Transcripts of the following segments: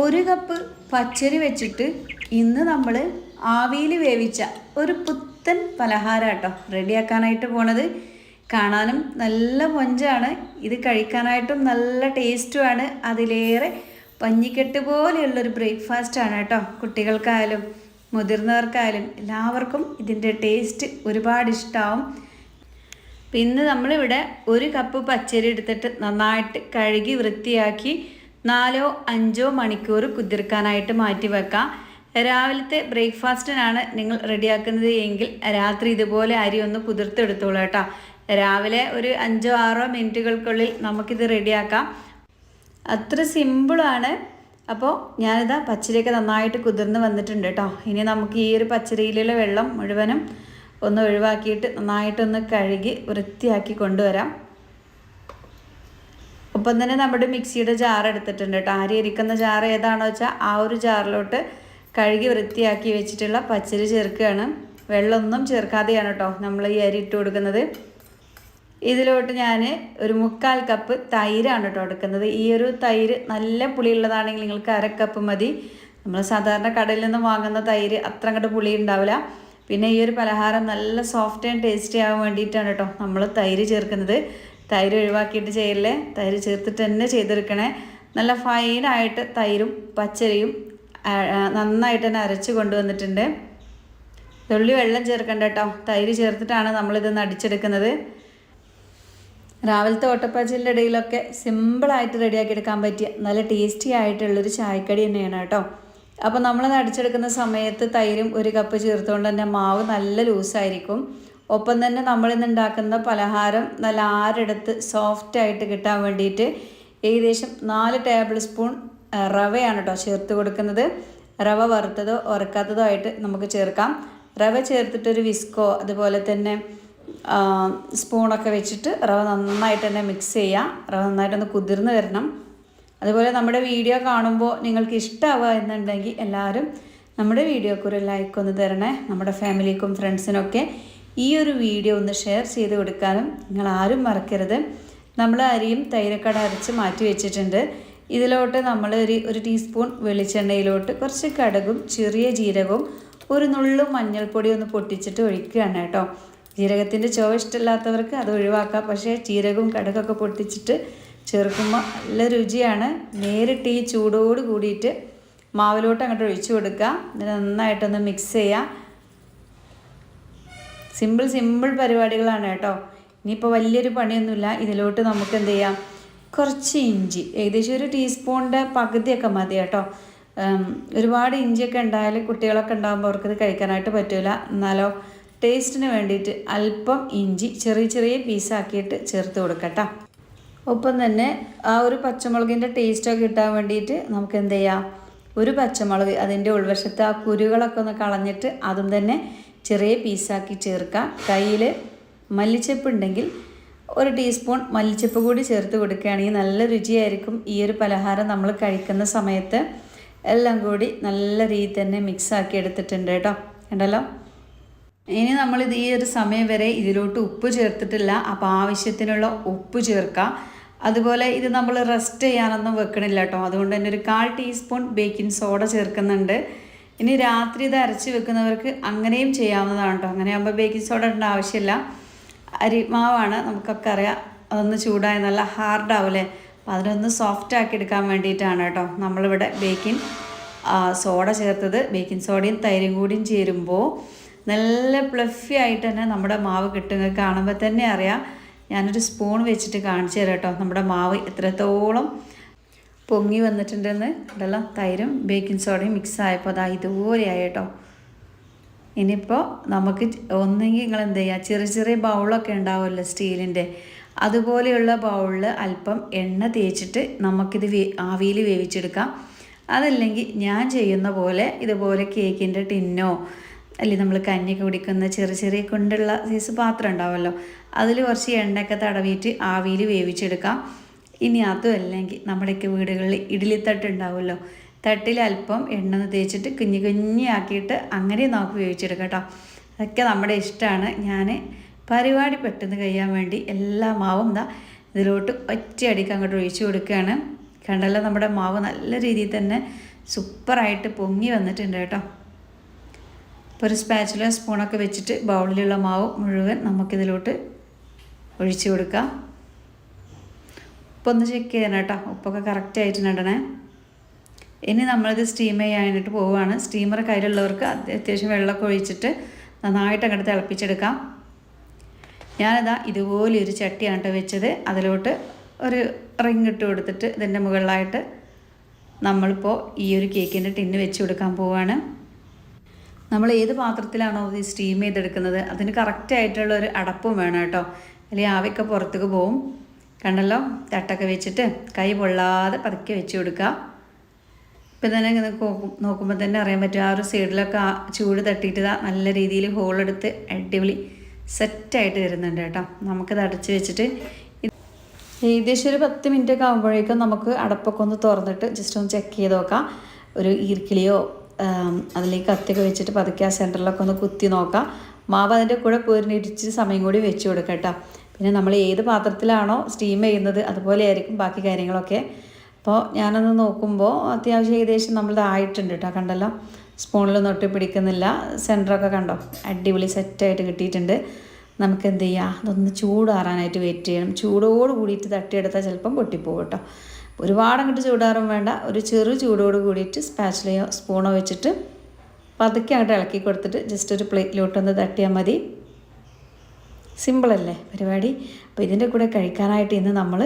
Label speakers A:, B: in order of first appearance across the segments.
A: ഒരു കപ്പ് പച്ചരി വെച്ചിട്ട് ഇന്ന് നമ്മൾ ആവിയിൽ വേവിച്ച ഒരു പുത്തൻ പലഹാരം കേട്ടോ റെഡിയാക്കാനായിട്ട് പോണത്. കാണാനും നല്ല മൊഞ്ചാണ്. ഇത് കഴിക്കാനായിട്ടും നല്ല ടേസ്റ്റുമാണ്. അതിലേറെ പഞ്ഞിക്കെട്ട് പോലെയുള്ളൊരു ബ്രേക്ക്ഫാസ്റ്റാണ് കേട്ടോ കുട്ടികൾക്കായാലും മുതിർന്നവർക്കായാലും എല്ലാവർക്കും ഇതിന്റെ ടേസ്റ്റ് ഒരുപാട് ഇഷ്ടമാവും പിന്നെ നമ്മളിവിടെ ഒരു കപ്പ് പച്ചരി എടുത്തിട്ട് നന്നായിട്ട് കഴുകി വൃത്തിയാക്കി നാലോ അഞ്ചോ മണിക്കൂർ കുതിർക്കാനായിട്ട് മാറ്റി വെക്കാം രാവിലത്തെ ബ്രേക്ക്ഫാസ്റ്റിനാണ് നിങ്ങൾ റെഡിയാക്കുന്നത് എങ്കിൽ രാത്രി ഇതുപോലെ അരി ഒന്ന് കുതിർത്തെടുത്തോളൂ കേട്ടോ. രാവിലെ ഒരു അഞ്ചോ ആറോ മിനിറ്റുകൾക്കുള്ളിൽ നമുക്കിത് റെഡിയാക്കാം. അത്ര സിമ്പിളാണ്. അപ്പോൾ ഞാനിതാ പച്ചരിയൊക്കെ നന്നായിട്ട് കുതിർന്ന് വന്നിട്ടുണ്ട് കേട്ടോ. ഇനി നമുക്ക് ഈ ഒരു പച്ചരിയിലുള്ള വെള്ളം മുഴുവനും ഒന്ന് ഒഴിവാക്കിയിട്ട് നന്നായിട്ടൊന്ന് കഴുകി വൃത്തിയാക്കി കൊണ്ടുവരാം. ഒപ്പം തന്നെ നമ്മുടെ മിക്സിയുടെ ജാർ എടുത്തിട്ടുണ്ട് കേട്ടോ. അരി ഇരിക്കുന്ന ജാർ ഏതാണോ വെച്ചാൽ ആ ഒരു ജാറിലോട്ട് കഴുകി വൃത്തിയാക്കി വെച്ചിട്ടുള്ള പച്ചരി ചേർക്കുകയാണ്. വെള്ളമൊന്നും ചേർക്കാതെയാണ് കേട്ടോ നമ്മൾ ഈ അരി ഇട്ട് കൊടുക്കുന്നത്. ഇതിലോട്ട് ഞാൻ ഒരു മുക്കാൽ കപ്പ് തൈരാണ് കേട്ടോ എടുക്കുന്നത്. ഈ ഒരു തൈര് നല്ല പുളിയുള്ളതാണെങ്കിൽ നിങ്ങൾക്ക് അര കപ്പ് മതി. നമ്മൾ സാധാരണ കടയിൽ നിന്ന് വാങ്ങുന്ന തൈര് അത്ര അങ്ങോട്ട് പുളി ഉണ്ടാവില്ല. പിന്നെ ഈ ഒരു പലഹാരം നല്ല സോഫ്റ്റ് ആൻഡ് ടേസ്റ്റി ആവാൻ വേണ്ടിയിട്ടാണ് കേട്ടോ നമ്മൾ തൈര് ചേർക്കുന്നത്. തൈര് ഒഴിവാക്കിയിട്ട് ചെയ്യല്ലേ? തൈര് ചേർത്തിട്ട് തന്നെ ചെയ്തെടുക്കണേ. നല്ല ഫൈനായിട്ട് തൈരും പച്ചരിയും നന്നായിട്ട് തന്നെ അരച്ച് കൊണ്ടുവന്നിട്ടുണ്ട്. തുള്ളി വെള്ളം ചേർക്കണ്ട കേട്ടോ. തൈര് ചേർത്തിട്ടാണ് നമ്മളിത് അടിച്ചെടുക്കുന്നത്. രാവിലത്തെ ഓട്ടപ്പാച്ചിലിന്റെ ഇടയിലൊക്കെ സിമ്പിളായിട്ട് റെഡിയാക്കി എടുക്കാൻ പറ്റിയ നല്ല ടേസ്റ്റി ആയിട്ടുള്ളൊരു ചായക്കടി തന്നെയാണ് കേട്ടോ. അപ്പോൾ നമ്മളത് അടിച്ചെടുക്കുന്ന സമയത്ത് തൈരും ഒരു കപ്പ് ചേർത്തുകൊണ്ട് തന്നെ മാവ് നല്ല ലൂസായിരിക്കും ഒപ്പം തന്നെ നമ്മളിന്ന് ഉണ്ടാക്കുന്ന പലഹാരം നല്ല ആരെടുത്ത് സോഫ്റ്റായിട്ട് കിട്ടാൻ വേണ്ടിയിട്ട് ഏകദേശം നാല് ടേബിൾ സ്പൂൺ റവയാണ് കേട്ടോ ചേർത്ത് കൊടുക്കുന്നത്. റവ വറുത്തതോ ഉറക്കാത്തതോ ആയിട്ട് നമുക്ക് ചേർക്കാം. റവ ചേർത്തിട്ടൊരു വിസ്കോ അതുപോലെ തന്നെ സ്പൂണൊക്കെ വെച്ചിട്ട് റവ നന്നായിട്ട് തന്നെ മിക്സ് ചെയ്യാം. റവ നന്നായിട്ടൊന്ന് കുതിർന്ന് വരണം. അതുപോലെ നമ്മുടെ വീഡിയോ കാണുമ്പോൾ നിങ്ങൾക്ക് ഇഷ്ടമാവുക എന്നുണ്ടെങ്കിൽ എല്ലാവരും നമ്മുടെ വീഡിയോക്കൊരു ലൈക്ക് ഒന്ന് തരണേ. നമ്മുടെ ഫാമിലിക്കും ഫ്രണ്ട്സിനൊക്കെ ഈ ഒരു വീഡിയോ ഒന്ന് ഷെയർ ചെയ്ത് കൊടുക്കാനും നിങ്ങൾ ആരും മറക്കരുത്. നമ്മൾ അരിയും തൈരക്കട അരച്ച് മാറ്റി വെച്ചിട്ടുണ്ട്. ഇതിലോട്ട് നമ്മൾ ഒരു ഒരു ടീസ്പൂൺ വെളിച്ചെണ്ണയിലോട്ട് കുറച്ച് കടുകും ചെറിയ ജീരകവും ഒരു നുള്ളു മഞ്ഞൾപ്പൊടി ഒന്ന് പൊട്ടിച്ചിട്ട് ഒഴിക്കുകയാണ് കേട്ടോ. ജീരകത്തിന്റെ ചുവ ഇഷ്ടമില്ലാത്തവർക്ക് അത് ഒഴിവാക്കാം. പക്ഷേ ജീരകവും കടുകൊക്കെ പൊട്ടിച്ചിട്ട് ചേർക്കുമ്പോൾ നല്ല രുചിയാണ്. നേരിട്ട് ഈ ചൂടോട് കൂടിയിട്ട് മാവിലോട്ട് അങ്ങോട്ട് ഒഴിച്ചു കൊടുക്കുക നന്നായിട്ടൊന്ന് മിക്സ് ചെയ്യുക സിമ്പിൾ സിമ്പിൾ പരിപാടികളാണ് കേട്ടോ. ഇനിയിപ്പോൾ വലിയൊരു പണിയൊന്നുമില്ല. ഇതിലോട്ട് നമുക്ക് എന്ത് ചെയ്യാം? കുറച്ച് ഇഞ്ചി ഏകദേശം ഒരു ടീസ്പൂണിന്റെ പകുതിയൊക്കെ മതി കേട്ടോ. ഒരുപാട് ഇഞ്ചിയൊക്കെ ഉണ്ടായാൽ കുട്ടികളൊക്കെ ഉണ്ടാകുമ്പോൾ അവർക്കത് കഴിക്കാനായിട്ട് പറ്റില്ല എന്നാലോ ടേസ്റ്റിന് വേണ്ടിയിട്ട് അല്പം ഇഞ്ചി ചെറിയ ചെറിയ പീസാക്കിയിട്ട് ചേർത്ത് കൊടുക്കട്ടോ. ഒപ്പം തന്നെ ആ ഒരു പച്ചമുളകിന്റെ ടേസ്റ്റൊക്കെ കിട്ടാൻ വേണ്ടിയിട്ട് നമുക്ക് എന്ത് ചെയ്യാം? ഒരു പച്ചമുളക് അതിന്റെ ഉൾവശത്ത് ആ കുരുകളൊക്കെ ഒന്ന് കളഞ്ഞിട്ട് അതും തന്നെ ചെറിയ പീസാക്കി ചേർക്കാം. കയ്യിൽ മല്ലിച്ചപ്പ് ഉണ്ടെങ്കിൽ ഒരു ടീസ്പൂൺ മല്ലിച്ചപ്പ് കൂടി ചേർത്ത് കൊടുക്കുകയാണെങ്കിൽ നല്ല രുചിയായിരിക്കും. ഈ ഒരു പലഹാരം നമ്മൾ കഴിക്കുന്ന സമയത്ത് എല്ലാം കൂടി നല്ല രീതിയിൽ തന്നെ മിക്സ് ആക്കി എടുത്തിട്ടുണ്ട് കേട്ടോ. ഉണ്ടല്ലോ ഇനി നമ്മളിത് ഈ ഒരു സമയം വരെ ഇതിലോട്ട് ഉപ്പ് ചേർത്തിട്ടില്ല. അപ്പോൾ ആവശ്യത്തിനുള്ള ഉപ്പ് ചേർക്കാം. അതുപോലെ ഇത് നമ്മൾ റെസ്റ്റ് ചെയ്യാനൊന്നും വെക്കണില്ല കേട്ടോ. അതുകൊണ്ട് തന്നെ ഒരു കാൽ ടീസ്പൂൺ ബേക്കിംഗ് സോഡ ചേർക്കുന്നുണ്ട്. ഇനി രാത്രി ഇത് അരച്ച് വെക്കുന്നവർക്ക് അങ്ങനെയും ചെയ്യാവുന്നതാണ് കേട്ടോ അങ്ങനെ ആകുമ്പോൾ ബേക്കിംഗ് സോഡ ഇടേണ്ട ആവശ്യമില്ല. അരിമാവാണ് നമുക്കൊക്കെ അറിയാം. അതൊന്ന് ചൂടായി നല്ല ഹാർഡാവില്ലേ അപ്പോൾ അതിനൊന്ന് സോഫ്റ്റ് ആക്കി എടുക്കാൻ വേണ്ടിയിട്ടാണ് കേട്ടോ നമ്മളിവിടെ ബേക്കിംഗ് സോഡ ചേർത്തത്. ബേക്കിംഗ് സോഡയും തൈരും കൂടിയും ചേരുമ്പോൾ നല്ല പ്ലഫി ആയിട്ട് തന്നെ നമ്മുടെ മാവ് കിട്ടുക കാണുമ്പോൾ തന്നെ അറിയാം. ഞാനൊരു സ്പൂൺ വെച്ചിട്ട് കാണിച്ചു തരാം കേട്ടോ നമ്മുടെ മാവ് എത്രത്തോളം പൊങ്ങി വന്നിട്ടുണ്ടെന്ന് ഇതെല്ലാം തൈരും ബേക്കിംഗ് സോഡയും മിക്സ് ആയപ്പോൾ അതാ ഇതുപോലെയായി കേട്ടോ. ഇനിയിപ്പോൾ നമുക്ക് ഒന്നെങ്കിൽ നിങ്ങൾ എന്ത് ചെയ്യുക ചെറിയ ചെറിയ ബൗളൊക്കെ ഉണ്ടാവുമല്ലോ സ്റ്റീലിന്റെ. അതുപോലെയുള്ള ബൗളിൽ അല്പം എണ്ണ തേച്ചിട്ട് നമുക്കിത് വേ ആവിയിൽ വേവിച്ചെടുക്കാം. അതല്ലെങ്കിൽ ഞാൻ ചെയ്യുന്ന പോലെ ഇതുപോലെ കേക്കിന്റെ ടിന്നോ അല്ലെങ്കിൽ നമ്മൾ കഞ്ഞി കുടിക്കുന്ന ചെറിയ ചെറിയ കൊണ്ടുള്ള സൈസ് പാത്രം ഉണ്ടാവുമല്ലോ അതിൽ കുറച്ച് എണ്ണയൊക്കെ തടവിയിട്ട് ആവിയിൽ വേവിച്ചെടുക്കാം. ഇനി അതും അല്ലെങ്കിൽ നമ്മുടെയൊക്കെ വീടുകളിൽ ഇഡ്ഡലിത്തട്ട് ഉണ്ടാവുമല്ലോ. തട്ടിൽ അല്പം എണ്ണ തേച്ചിട്ട് കുഞ്ഞു കുഞ്ഞാക്കിയിട്ട് അങ്ങനെ നമുക്ക് ഉപയോഗിച്ചെടുക്കാം കേട്ടോ. അതൊക്കെ നമ്മുടെ ഇഷ്ടമാണ്. ഞാൻ പരിപാടി പെട്ടെന്ന് കഴിയാൻ വേണ്ടി എല്ലാ മാവും ദാ ഇതിലോട്ട് ഒറ്റയടിക്ക് അങ്ങോട്ട് ഒഴിച്ചു കൊടുക്കുകയാണ്. കണ്ടല്ലോ നമ്മുടെ മാവ് നല്ല രീതിയിൽ തന്നെ സൂപ്പറായിട്ട് പൊങ്ങി വന്നിട്ടുണ്ട് കേട്ടോ. അപ്പോൾ ഒരു സ്പാച്ചുല സ്പൂണൊക്കെ വെച്ചിട്ട് ബൗളിലുള്ള മാവ് മുഴുവൻ നമുക്കിതിലോട്ട് ഒഴിച്ചു കൊടുക്കാം. ഉപ്പൊന്ന് ചെക്ക് ചെയ്യണം കേട്ടോ. ഉപ്പൊക്കെ കറക്റ്റ് ആയിട്ട് ഇടണേ ഇനി നമ്മളിത് സ്റ്റീം ചെയ്യാനായിട്ട് പോവുകയാണ് സ്റ്റീമർ കയ്യിലുള്ളവർക്ക് അത് അത്യാവശ്യം വെള്ളമൊക്കെ ഒഴിച്ചിട്ട് നന്നായിട്ട് അങ്ങോട്ട് തിളപ്പിച്ചെടുക്കാം. ഞാനിതാ ഇതുപോലെ ഒരു ചട്ടിയാണ് കേട്ടോ വെച്ചത്. അതിലോട്ട് ഒരു റിങ് ഇട്ട് കൊടുത്തിട്ട് ഇതിന്റെ മുകളിലായിട്ട് നമ്മളിപ്പോൾ ഈ ഒരു കേക്കിന്റെ ടിന്ന് വെച്ച് കൊടുക്കാൻ പോവുകയാണ് നമ്മൾ ഏത് പാത്രത്തിലാണോ ഇത് സ്റ്റീം ചെയ്തെടുക്കുന്നത് അതിന് കറക്റ്റായിട്ടുള്ള ഒരു അടപ്പും വേണം കേട്ടോ. അല്ലെങ്കിൽ ആവിയൊക്കെ പുറത്തേക്ക് പോവും. കണ്ടല്ലോ? തട്ടൊക്കെ വെച്ചിട്ട് കൈ പൊള്ളാതെ പതുക്കെ വെച്ച് കൊടുക്കുക. ഇപ്പം തന്നെ ഇങ്ങനെ നോക്കുമ്പോൾ തന്നെ അറിയാൻ പറ്റും. ആ ഒരു സൈഡിലൊക്കെ ആ ചൂട് തട്ടിയിട്ട് നല്ല രീതിയിൽ ഹോളെടുത്ത് അടിപൊളി സെറ്റായിട്ട് വരുന്നുണ്ട് കേട്ടോ. നമുക്കിത് അടച്ച് വെച്ചിട്ട് ഏകദേശം ഒരു പത്ത് മിനിറ്റ് ഒക്കെ ആകുമ്പോഴേക്കും നമുക്ക് അടപ്പൊക്കെ ഒന്ന് തുറന്നിട്ട് ജസ്റ്റ് ഒന്ന് ചെക്ക് ചെയ്ത് നോക്കാം. ഒരു ഈർക്കിളിയോ അതിലേക്ക് കത്തിയൊക്കെ വെച്ചിട്ട് പതുക്കെ ആ സെന്ററിലൊക്കെ ഒന്ന് കുത്തി നോക്കാം. മാവ് അതിന്റെ കൂടെ പോരിനിടിച്ച് സമയം കൂടി വെച്ച് കൊടുക്കാം കേട്ടോ. പിന്നെ നമ്മൾ ഏത് പാത്രത്തിലാണോ സ്റ്റീം ചെയ്യുന്നത് അതുപോലെ ആയിരിക്കും ബാക്കി കാര്യങ്ങളൊക്കെ. അപ്പോൾ ഞാനൊന്ന് നോക്കുമ്പോൾ അത്യാവശ്യം ഏകദേശം നമ്മളത് ആയിട്ടുണ്ട് കേട്ടോ കണ്ടല്ലോ? സ്പൂണിലൊന്നും ഒട്ടി പിടിക്കുന്നില്ല. സെന്ററൊക്കെ കണ്ടോ? അടിപൊളി സെറ്റായിട്ട് കിട്ടിയിട്ടുണ്ട്. നമുക്ക് എന്ത് ചെയ്യുക അതൊന്ന് ചൂടാറാനായിട്ട് വെയിറ്റ് ചെയ്യണം. ചൂടോട് കൂടിയിട്ട് തട്ടിയെടുത്താൽ ചിലപ്പം പൊട്ടിപ്പോകും കേട്ടോ. ഒരുപാട് അങ്ങോട്ട് ചൂടാറും വേണ്ട. ഒരു ചെറു ചൂടോട് കൂടിയിട്ട് സ്പാച്ചിലയോ സ്പൂണോ വെച്ചിട്ട് പതുക്കെ അങ്ങോട്ട് ഇളക്കി കൊടുത്തിട്ട് ജസ്റ്റ് ഒരു പ്ലേറ്റിലോട്ടൊന്ന് തട്ടിയാൽ മതി. സിമ്പിളല്ലേ പരിപാടി? അപ്പോൾ ഇതിന്റെ കൂടെ കഴിക്കാനായിട്ട് ഇന്ന് നമ്മൾ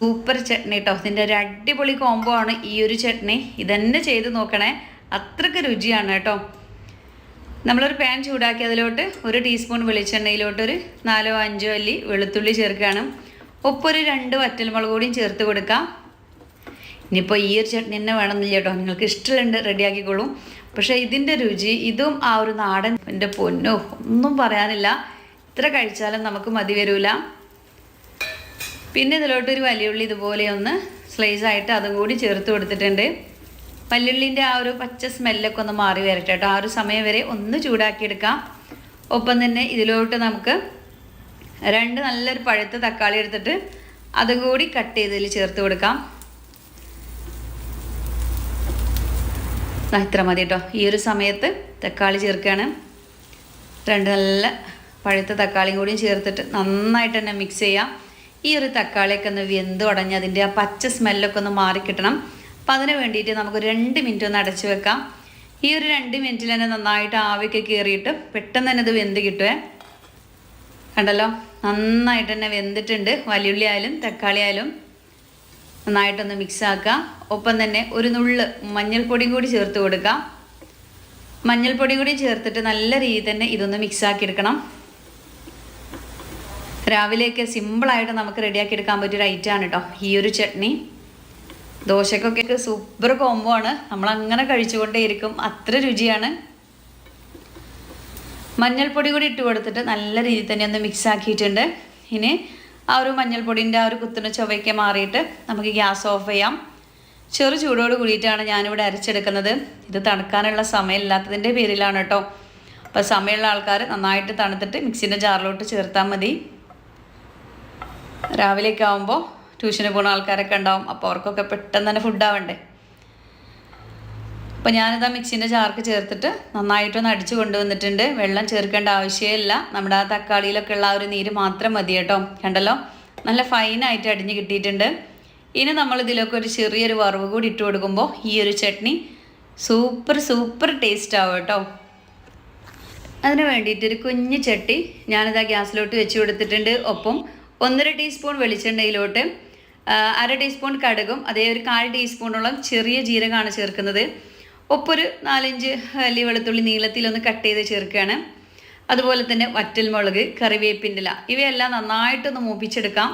A: സൂപ്പർ ചട്നി കേട്ടോ ഇതിന്റെ ഒരു അടിപൊളി കോംബോ ആണ് ഈ ഒരു ചട്നി. ഇതന്നെ ചെയ്ത് നോക്കണേ. അത്രയ്ക്ക് രുചിയാണ് കേട്ടോ നമ്മളൊരു പാൻ ചൂടാക്കി അതിലോട്ട് ഒരു ടീസ്പൂൺ വെളിച്ചെണ്ണയിലോട്ട് ഒരു നാലോ അഞ്ചോ അല്ലി വെളുത്തുള്ളി ചേർക്കുകയാണ്. ഒപ്പൊരു രണ്ട് വറ്റൽമുളക് കൂടിയും ചേർത്ത് കൊടുക്കാം. ഇനിയിപ്പോൾ ഈ ഒരു ചട്നി തന്നെ വേണമെന്നില്ല കേട്ടോ നിങ്ങൾക്ക് ഇഷ്ടമുണ്ട് റെഡിയാക്കിക്കോളൂ പക്ഷേ ഇതിന്റെ രുചി ഇതും ആ ഒരു നാടൻ എന്റെ പൊന്നോ ഒന്നും പറയാനില്ല. ഇത്ര കഴിച്ചാലും നമുക്ക് മതി വരില്ല പിന്നെ ഇതിലോട്ട് ഒരു വലിയുള്ളി ഇതുപോലെ ഒന്ന് സ്ലൈസ് ആയിട്ട് അതും കൂടി ചേർത്ത് കൊടുത്തിട്ടുണ്ട്. വല്യുള്ളിന്റെ ആ ഒരു പച്ച സ്മെല്ലൊക്കെ ഒന്ന് മാറി വരട്ടെ കേട്ടോ. ആ ഒരു സമയം വരെ ഒന്ന് ചൂടാക്കിയെടുക്കാം. ഒപ്പം തന്നെ ഇതിലോട്ട് നമുക്ക് രണ്ട് നല്ലൊരു പഴുത്ത തക്കാളി എടുത്തിട്ട് അതും കൂടി കട്ട് ചെയ്തതിൽ ചേർത്ത് കൊടുക്കാം. ഇത്ര മതി കേട്ടോ. ഈ ഒരു സമയത്ത് തക്കാളി ചേർക്കുകയാണ്. രണ്ട് നല്ല പഴുത്ത തക്കാളിയും കൂടിയും ചേർത്തിട്ട് നന്നായിട്ട് തന്നെ മിക്സ് ചെയ്യാം. ഈ ഒരു തക്കാളിയൊക്കെ ഒന്ന് വെന്ത് ഉടഞ്ഞ് അതിന്റെ ആ പച്ച സ്മെല്ലൊക്കെ ഒന്ന് മാറിക്കിട്ടണം അപ്പം അതിന് വേണ്ടിയിട്ട് നമുക്ക് രണ്ട് മിനിറ്റ് ഒന്ന് അടച്ചു വെക്കാം. ഈ ഒരു രണ്ട് മിനിറ്റിൽ തന്നെ നന്നായിട്ട് ആവിയൊക്കെ കയറിയിട്ട് പെട്ടെന്ന് തന്നെ ഇത് വെന്ത് കിട്ടുവേ. കണ്ടല്ലോ? നന്നായിട്ട് തന്നെ വെന്തിട്ടുണ്ട്. വലിയുള്ളി ആയാലും തക്കാളി ആയാലും നന്നായിട്ടൊന്ന് മിക്സ് ആക്കുക. ഒപ്പം തന്നെ ഒരു നുള്ള് മഞ്ഞൾപ്പൊടിയും കൂടി ചേർത്ത് കൊടുക്കാം. മഞ്ഞൾപ്പൊടിയും കൂടി ചേർത്തിട്ട് നല്ല രീതിയിൽ തന്നെ ഇതൊന്ന് മിക്സ് ആക്കി എടുക്കണം. രാവിലെയൊക്കെ സിമ്പിളായിട്ട് നമുക്ക് റെഡിയാക്കി എടുക്കാൻ പറ്റിയൊരു ഐറ്റമാണ് കേട്ടോ ഈ ഒരു ചട്നി. ദോശക്കൊക്കെ സൂപ്പർ കോംബോ ആണ്. നമ്മൾ അങ്ങനെ കഴിച്ചുകൊണ്ടേയിരിക്കും അത്ര രുചിയാണ്. മഞ്ഞൾപ്പൊടി കൂടി ഇട്ട് കൊടുത്തിട്ട് നല്ല രീതിയിൽ തന്നെ ഒന്ന് മിക്സ് ആക്കിയിട്ടുണ്ട്. ഇനി ആ ഒരു മഞ്ഞൾപ്പൊടിന്റെ ആ ഒരു കുത്തുന്ന ചൊവയ്ക്ക് മാറിയിട്ട് നമുക്ക് ഗ്യാസ് ഓഫ് ചെയ്യാം. ചെറു ചൂടോട് കൂടിയിട്ടാണ് ഞാനിവിടെ അരച്ചെടുക്കുന്നത്. ഇത് തണുക്കാനുള്ള സമയമില്ലാത്തതിന്റെ പേരിലാണ് കേട്ടോ അപ്പോൾ സമയമുള്ള ആൾക്കാർ നന്നായിട്ട് തണുത്തിട്ട് മിക്സിന്റെ ജാറിലോട്ട് ചേർത്താൽ മതി. രാവിലെയൊക്കെ ആകുമ്പോൾ ട്യൂഷന് പോകുന്ന ആൾക്കാരൊക്കെ ഉണ്ടാവും. അപ്പോൾ അവർക്കൊക്കെ പെട്ടെന്ന് തന്നെ ഫുഡാവണ്ടേ അപ്പോൾ ഞാനിത് ആ മിക്സിന്റെ ചാർക്ക് ചേർത്തിട്ട് നന്നായിട്ടൊന്ന് അടിച്ചു കൊണ്ടുവന്നിട്ടുണ്ട്. വെള്ളം ചേർക്കേണ്ട ആവശ്യമില്ല. നമ്മുടെ ആ തക്കാളിയിലൊക്കെ ഉള്ള ആ ഒരു നീര് മാത്രം മതി കേട്ടോ. കണ്ടല്ലോ? നല്ല ഫൈനായിട്ട് അടിഞ്ഞ് കിട്ടിയിട്ടുണ്ട്. ഇനി നമ്മൾ ഇതിലൊക്കെ ഒരു ചെറിയൊരു വറവ് കൂടി ഇട്ട് കൊടുക്കുമ്പോൾ ഈ ഒരു ചട്നി സൂപ്പർ സൂപ്പർ ടേസ്റ്റ് ആവും കേട്ടോ. അതിന് വേണ്ടിയിട്ട് ഒരു കുഞ്ഞു ചട്ടി ആ ഗ്യാസിലോട്ട് വെച്ച് കൊടുത്തിട്ടുണ്ട്. ഒപ്പം ഒന്നര ടീസ്പൂൺ വെളിച്ചെണ്ണയിലോട്ട് അര ടീസ്പൂൺ കടുകും അതേ ഒരു കാൽ ടീസ്പൂണോളം ചെറിയ ജീരകമാണ് ചേർക്കുന്നത്. ഒപ്പൊരു നാലഞ്ച് അല്ലി വെളുത്തുള്ളി നീളത്തിലൊന്ന് കട്ട് ചെയ്ത് ചേർക്കുകയാണ്. അതുപോലെ തന്നെ വറ്റൽമുളക് കറിവേപ്പിന്റെ ഇവയെല്ലാം നന്നായിട്ടൊന്ന് മൂപ്പിച്ചെടുക്കാം.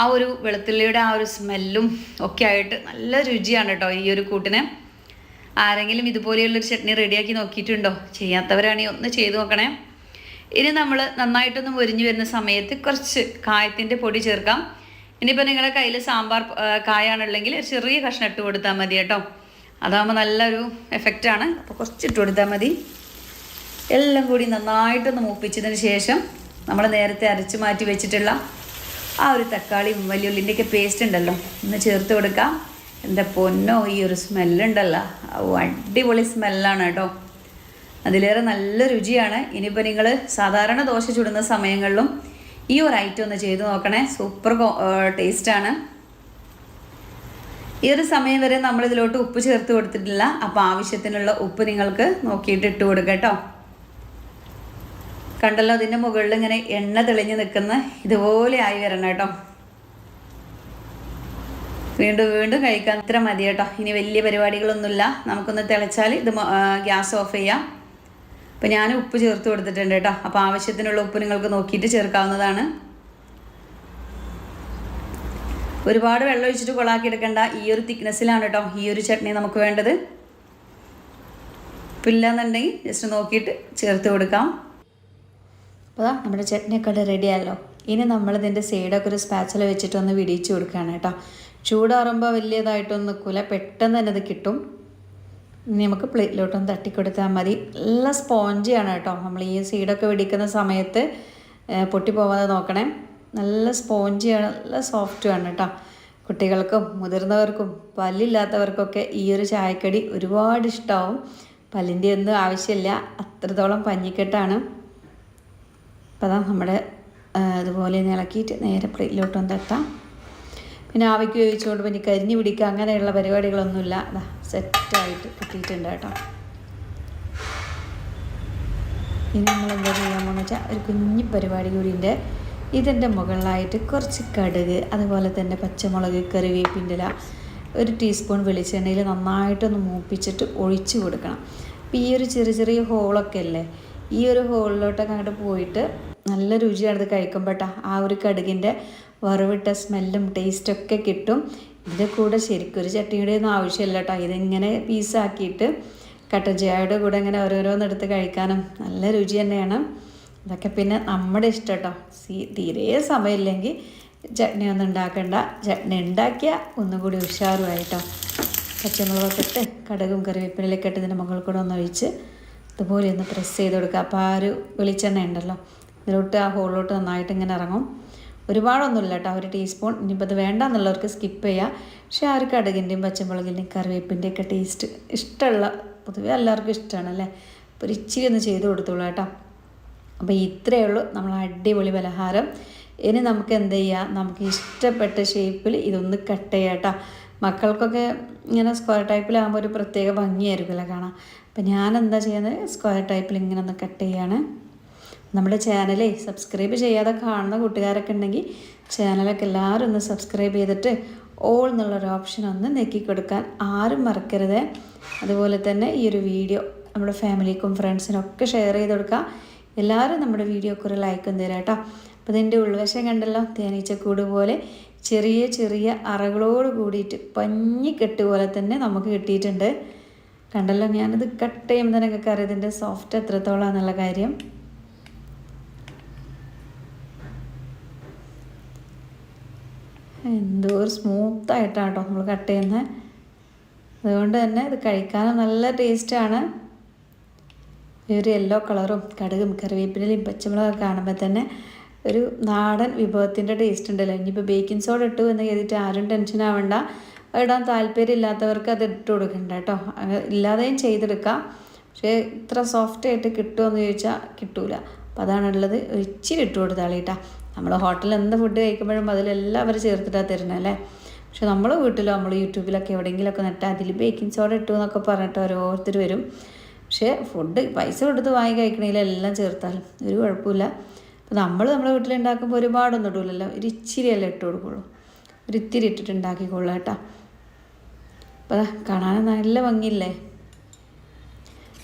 A: ആ ഒരു വെളുത്തുള്ളിയുടെ ആ ഒരു സ്മെല്ലും ഒക്കെ ആയിട്ട് നല്ല രുചിയാണ് കേട്ടോ ഈ ഒരു കൂട്ടിന്. ആരെങ്കിലും ഇതുപോലെയുള്ളൊരു ചട്നി റെഡിയാക്കി നോക്കിയിട്ടുണ്ടോ? ചെയ്യാത്തവരാണെങ്കിൽ ഒന്ന് ചെയ്തു നോക്കണേ. ഇനി നമ്മൾ നന്നായിട്ടൊന്ന് മുരിഞ്ഞു വരുന്ന സമയത്ത് കുറച്ച് കായത്തിന്റെ പൊടി ചേർക്കാം. ഇനിയിപ്പോൾ നിങ്ങളുടെ കയ്യിൽ സാമ്പാർ കായാണുള്ളെങ്കിൽ ചെറിയ കഷ്ണം ഇട്ട് കൊടുത്താൽ മതി കേട്ടോ. അതാകുമ്പോൾ നല്ലൊരു എഫക്റ്റാണ് അപ്പോൾ കുറച്ച് ഇട്ട് കൊടുത്താൽ മതി. എല്ലാം കൂടി നന്നായിട്ടൊന്ന് മൂപ്പിച്ചതിന് ശേഷം നമ്മൾ നേരത്തെ അരച്ച് മാറ്റി വെച്ചിട്ടുള്ള ആ ഒരു തക്കാളിയും വലിയുള്ളിന്റെയൊക്കെ പേസ്റ്റ് ഉണ്ടല്ലോ ഒന്ന് ചേർത്ത് കൊടുക്കാം. എന്റെ പൊന്നോ ഈ ഒരു സ്മെല്ലുണ്ടല്ലോ അടിപൊളി സ്മെല്ലാണ് കേട്ടോ. അതിലേറെ നല്ല രുചിയാണ്. ഇനിയിപ്പോൾ നിങ്ങൾ സാധാരണ ദോശ ചുടുന്ന സമയങ്ങളിലും ഈ ഒരു ഐറ്റം ഒന്ന് ചെയ്ത് നോക്കണേ. സൂപ്പർ ടേസ്റ്റാണ് ഈ ഒരു സമയം വരെ നമ്മൾ ഇതിലോട്ട് ഉപ്പ് ചേർത്ത് കൊടുത്തിട്ടില്ല. അപ്പോൾ ആവശ്യത്തിനുള്ള ഉപ്പ് നിങ്ങൾക്ക് നോക്കിയിട്ട് ഇട്ട് കൊടുക്കുക കേട്ടോ. കണ്ടല്ലോ അതിന്റെ മുകളിൽ ഇങ്ങനെ എണ്ണ തെളിഞ്ഞ് നിൽക്കുന്ന ഇതുപോലെ ആയി വരണം കേട്ടോ. വീണ്ടും വീണ്ടും കഴിക്കാൻ ഇത്ര മതി കേട്ടോ. ഇനി വലിയ പരിപാടികളൊന്നുമില്ല. നമുക്കൊന്ന് തിളച്ചാൽ ഇത് ഗ്യാസ് ഓഫ് ചെയ്യാം. അപ്പോൾ ഞാൻ ഉപ്പ് ചേർത്ത് കൊടുത്തിട്ടുണ്ട് കേട്ടോ. അപ്പോൾ ആവശ്യത്തിനുള്ള ഉപ്പ് നിങ്ങൾക്ക് നോക്കിയിട്ട് ചേർക്കാവുന്നതാണ്. ഒരുപാട് വെള്ളം ഒഴിച്ചിട്ട് കൊളാക്കി എടുക്കേണ്ട. ഈ ഒരു തിക്നെസ്സിലാണ് കേട്ടോ ഈ ഒരു ചട്നി നമുക്ക് വേണ്ടത്. ഇല്ലാന്നുണ്ടെങ്കിൽ ജസ്റ്റ് നോക്കിയിട്ട് ചേർത്ത് കൊടുക്കാം. അപ്പോൾ നമ്മുടെ ചട്നിയൊക്കെ റെഡിയായല്ലോ ഇനി നമ്മളിതിന്റെ സൈഡൊക്കെ ഒരു സ്പാച്ചിൽ വെച്ചിട്ടൊന്ന് വിടിയിച്ച് കൊടുക്കുകയാണ് കേട്ടോ. ചൂടാറുമ്പോൾ വലിയതായിട്ടൊന്നും നിൽക്കില്ല പെട്ടെന്ന് തന്നെ ഇത് കിട്ടും. നമുക്ക് പ്ലേറ്റിലോട്ടൊന്ന് തട്ടിക്കൊടുത്താൽ മതി. നല്ല സ്പോഞ്ചിയാണ് കേട്ടോ. നമ്മൾ ഈ സീഡൊക്കെ വെടിക്കുന്ന സമയത്ത് പൊട്ടിപ്പോവാതെ നോക്കണേ. നല്ല സ്പോഞ്ചിയാണ് നല്ല സോഫ്റ്റുമാണ് കേട്ടോ. കുട്ടികൾക്കും മുതിർന്നവർക്കും പല്ലില്ലാത്തവർക്കൊക്കെ ഈ ഒരു ചായക്കടി ഒരുപാട് ഇഷ്ടമാവും പല്ലിന്റെ ഒന്നും ആവശ്യമില്ല. അത്രത്തോളം പഞ്ഞിക്കെട്ടാണ്. അപ്പം നമ്മുടെ അതുപോലെ ഇളക്കിയിട്ട് നേരെ പ്ലേറ്റിലോട്ടൊന്ന് തട്ടാം. പിന്നെ ആവയ്ക്ക് ഉപയോഗിച്ചുകൊണ്ട് പിന്നെ കരിഞ്ഞു പിടിക്കുക അങ്ങനെയുള്ള പരിപാടികളൊന്നുമില്ല. സെറ്റായിട്ട് കിട്ടിയിട്ടുണ്ട് കേട്ടോ. ഇനി നമ്മൾ എന്താ ചെയ്യാൻ പോകുന്ന വെച്ചാൽ ഒരു കുഞ്ഞു പരിപാടി കൂടി ഉണ്ട് ഇതിന്റെ മുകളിലായിട്ട് കുറച്ച് കടുക് അതുപോലെ തന്നെ പച്ചമുളക് കറിവേപ്പിന്റെ ഇല ഒരു ടീസ്പൂൺ വെളിച്ചെണ്ണയിൽ നന്നായിട്ടൊന്ന് മൂപ്പിച്ചിട്ട് ഒഴിച്ചു കൊടുക്കണം. അപ്പോൾ ഈ ഒരു ചെറിയ ചെറിയ ഹോളൊക്കെ അല്ലേ ഈ ഒരു ഹോളിലോട്ടൊക്കെ അങ്ങോട്ട് പോയിട്ട് നല്ല രുചിയാണിത് കഴിക്കുമ്പോട്ടാ ആ ഒരു കടുകിന്റെ വറവിട്ട സ്മെല്ലും ടേസ്റ്റൊക്കെ കിട്ടും. ഇതിന്റെ കൂടെ ശരിക്കും ഒരു ചട്ടിയുടെ ഒന്നും ആവശ്യമില്ല കേട്ടോ. ഇതിങ്ങനെ പീസാക്കിയിട്ട് കട്ടൻ ചായയുടെ കൂടെ ഇങ്ങനെ ഓരോരോന്നെടുത്ത് കഴിക്കാനും നല്ല രുചി തന്നെയാണ്. ഇതൊക്കെ പിന്നെ നമ്മുടെ ഇഷ്ടം കേട്ടോ. സീ തീരെ സമയമില്ലെങ്കിൽ ചട്നി ഒന്നും ഉണ്ടാക്കണ്ട. ചട്നി ഉണ്ടാക്കിയാൽ ഒന്നും കൂടി ഉഷാറുമായിട്ടോ. പച്ചമുളകൊക്കെ കടുകും കറിവേപ്പിലൊക്കെ ഇട്ട് ഇതിന്റെ മുകളിൽ കൂടെ ഒന്ന് ഒഴിച്ച് ഇതുപോലെ ഒന്ന് പ്രസ് ചെയ്ത് കൊടുക്കുക. അപ്പോൾ ആ ഒരു വെളിച്ചെണ്ണ ഉണ്ടല്ലോ. ഇതിലോട്ട് ആ ഹോളിലോട്ട് നന്നായിട്ട് ഇങ്ങനെ ഇറങ്ങും. ഒരുപാടൊന്നുമില്ല കേട്ടോ. ഒരു ടീസ്പൂൺ ഇനിയിപ്പോൾ അത് വേണ്ട എന്നുള്ളവർക്ക് സ്കിപ്പ് ചെയ്യാം. പക്ഷേ ആ ഒരു കടുകിന്റെയും പച്ചമുളകിന്റെയും കറിവേപ്പിന്റെയും ഒക്കെ ടേസ്റ്റ് ഇഷ്ടമുള്ള പൊതുവേ എല്ലാവർക്കും ഇഷ്ടമാണ് അല്ലേ? അപ്പോൾ ഒരു ഇച്ചിരി ഒന്ന് ചെയ്ത് കൊടുത്തോളൂ കേട്ടോ. അപ്പോൾ ഇത്രയേ ഉള്ളൂ നമ്മൾ അടിപൊളി പലഹാരം. ഇനി നമുക്ക് എന്ത് ചെയ്യാം? നമുക്ക് ഇഷ്ടപ്പെട്ട ഷേപ്പിൽ ഇതൊന്ന് കട്ട് ചെയ്യാം കേട്ടോ. മക്കൾക്കൊക്കെ ഇങ്ങനെ സ്ക്വയർ ടൈപ്പിലാകുമ്പോൾ ഒരു പ്രത്യേക ഭംഗിയായിരിക്കുമല്ലോ കാണാം അപ്പോൾ ഞാൻ എന്താ ചെയ്യുന്നത്? സ്ക്വയർ ടൈപ്പിൽ ഇങ്ങനെ ഒന്ന് കട്ട് ചെയ്യാണ്. നമ്മുടെ ചാനലേ സബ്സ്ക്രൈബ് ചെയ്യാതെ കാണുന്ന കൂട്ടുകാരൊക്കെ ഉണ്ടെങ്കിൽ ചാനലൊക്കെ എല്ലാവരും ഒന്ന് സബ്സ്ക്രൈബ് ചെയ്തിട്ട് ഓൾ എന്നുള്ളൊരു ഓപ്ഷൻ ഒന്ന് നെക്കി കൊടുക്കാൻ ആരും മറക്കരുത്. അതുപോലെ തന്നെ ഈ ഒരു വീഡിയോ നമ്മുടെ ഫാമിലിക്കും ഫ്രണ്ട്സിനൊക്കെ ഷെയർ ചെയ്ത് കൊടുക്കുക. എല്ലാവരും നമ്മുടെ വീഡിയോക്ക് ഒരു ലൈക്കും തരാം കേട്ടോ. അപ്പോൾ ഇതിന്റെ ഉൾവശം കണ്ടല്ലോ തേനീച്ചക്കൂട് പോലെ ചെറിയ ചെറിയ അറകളോട് കൂടിയിട്ട് പഞ്ഞിക്കെട്ട് പോലെ തന്നെ നമുക്ക് കിട്ടിയിട്ടുണ്ട്. കണ്ടല്ലോ ഞാനിത് കട്ട് ചെയ്യുമ്പോൾ തന്നെ നിങ്ങൾക്ക് അറിയാം ഇതിന്റെ സോഫ്റ്റ് എത്രത്തോളം എന്നുള്ള കാര്യം. എന്തോ ഒരു സ്മൂത്തായിട്ടാണ് കേട്ടോ നമ്മൾ കട്ട് ചെയ്യുന്നത് അതുകൊണ്ട് തന്നെ ഇത് കഴിക്കാനും നല്ല ടേസ്റ്റാണ്. ഈ ഒരു യെല്ലോ കളറും കടുകും കറിവേപ്പിലയും പച്ചമുളകൊക്കെ കാണുമ്പോൾ തന്നെ ഒരു നാടൻ വിഭവത്തിന്റെ ടേസ്റ്റ് ഉണ്ടല്ലോ. ഇനിയിപ്പോൾ ബേക്കിംഗ് സോഡ ഇട്ടു എന്ന് കരുതിയിട്ട് ആരും ടെൻഷൻ ആവണ്ട. ഇടാൻ താല്പര്യം ഇല്ലാത്തവർക്ക് അത് ഇട്ട് കൊടുക്കണ്ട കേട്ടോ. ഇല്ലാതെയും ചെയ്തെടുക്കാം. പക്ഷേ ഇത്ര സോഫ്റ്റ് ആയിട്ട് കിട്ടുമെന്ന് ചോദിച്ചാൽ കിട്ടൂല. അപ്പോൾ അതാണുള്ളത്. ഒരിച്ചിരി ഇട്ട് കൊടുത്താളി നമ്മൾ ഹോട്ടലിൽ എന്ത് ഫുഡ് കഴിക്കുമ്പോഴും അതിലെല്ലാം അവർ ചേർത്തിട്ടാണ് തരുന്നത് അല്ലേ? പക്ഷെ നമ്മൾ വീട്ടിലോ നമ്മൾ യൂട്യൂബിലൊക്കെ എവിടെയെങ്കിലുമൊക്കെ നട്ടാൽ അതിൽ ബേക്കിംഗ് സോഡ ഇട്ടു എന്നൊക്കെ പറഞ്ഞിട്ട് ഓരോരുത്തർ വരും. പക്ഷേ ഫുഡ് പൈസ കൊടുത്ത് വാങ്ങി കഴിക്കണേലെല്ലാം ചേർത്താലും ഒരു കുഴപ്പമില്ല. അപ്പോൾ നമ്മൾ നമ്മുടെ വീട്ടിലുണ്ടാക്കുമ്പോൾ ഒരുപാടൊന്നും ഇടൂലല്ലോ. ഒരു ഇച്ചിരിയല്ലേ ഇട്ട് കൊടുക്കുള്ളൂ. ഒരു ഇത്തിരി ഇട്ടിട്ട് ഉണ്ടാക്കിക്കൊള്ളാം കേട്ടോ. അപ്പോൾ കാണാൻ നല്ല ഭംഗിയില്ലേ?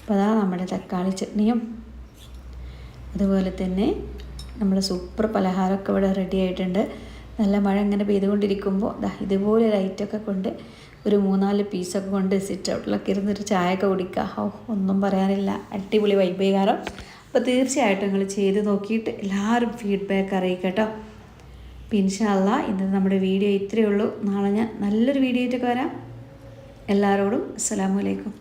A: അപ്പോൾ അതാ നമ്മുടെ തക്കാളി ചട്നിയും. അതുപോലെ തന്നെ നമ്മുടെ സൂപ്പർ പലഹാരമൊക്കെ ഇവിടെ റെഡി ആയിട്ടുണ്ട്. നല്ല മഴ ഇങ്ങനെ പെയ്തുകൊണ്ടിരിക്കുമ്പോൾ ഇതുപോലെ ലൈറ്റൊക്കെ കൊണ്ട് ഒരു മൂന്നാൽ പീസൊക്കെ കൊണ്ട് സിറ്റ് ഔട്ടിലൊക്കെ ഇരുന്നൊരു ചായയൊക്കെ കുടിക്കുക ഓ ഒന്നും പറയാനില്ല. അടിപൊളി വൈബീകാരം അപ്പോൾ തീർച്ചയായിട്ടും നിങ്ങൾ ചെയ്ത് നോക്കിയിട്ട് എല്ലാവരും ഫീഡ്ബാക്ക് അറിയിക്കട്ടോ ഇൻഷാല്ല ഇന്ന് നമ്മുടെ വീഡിയോ ഇത്രയേ ഉള്ളൂ. നാളെ ഞാൻ നല്ലൊരു വീഡിയോ ആയിട്ടൊക്കെ വരാം. എല്ലാവരോടും അസ്സാമലൈക്കും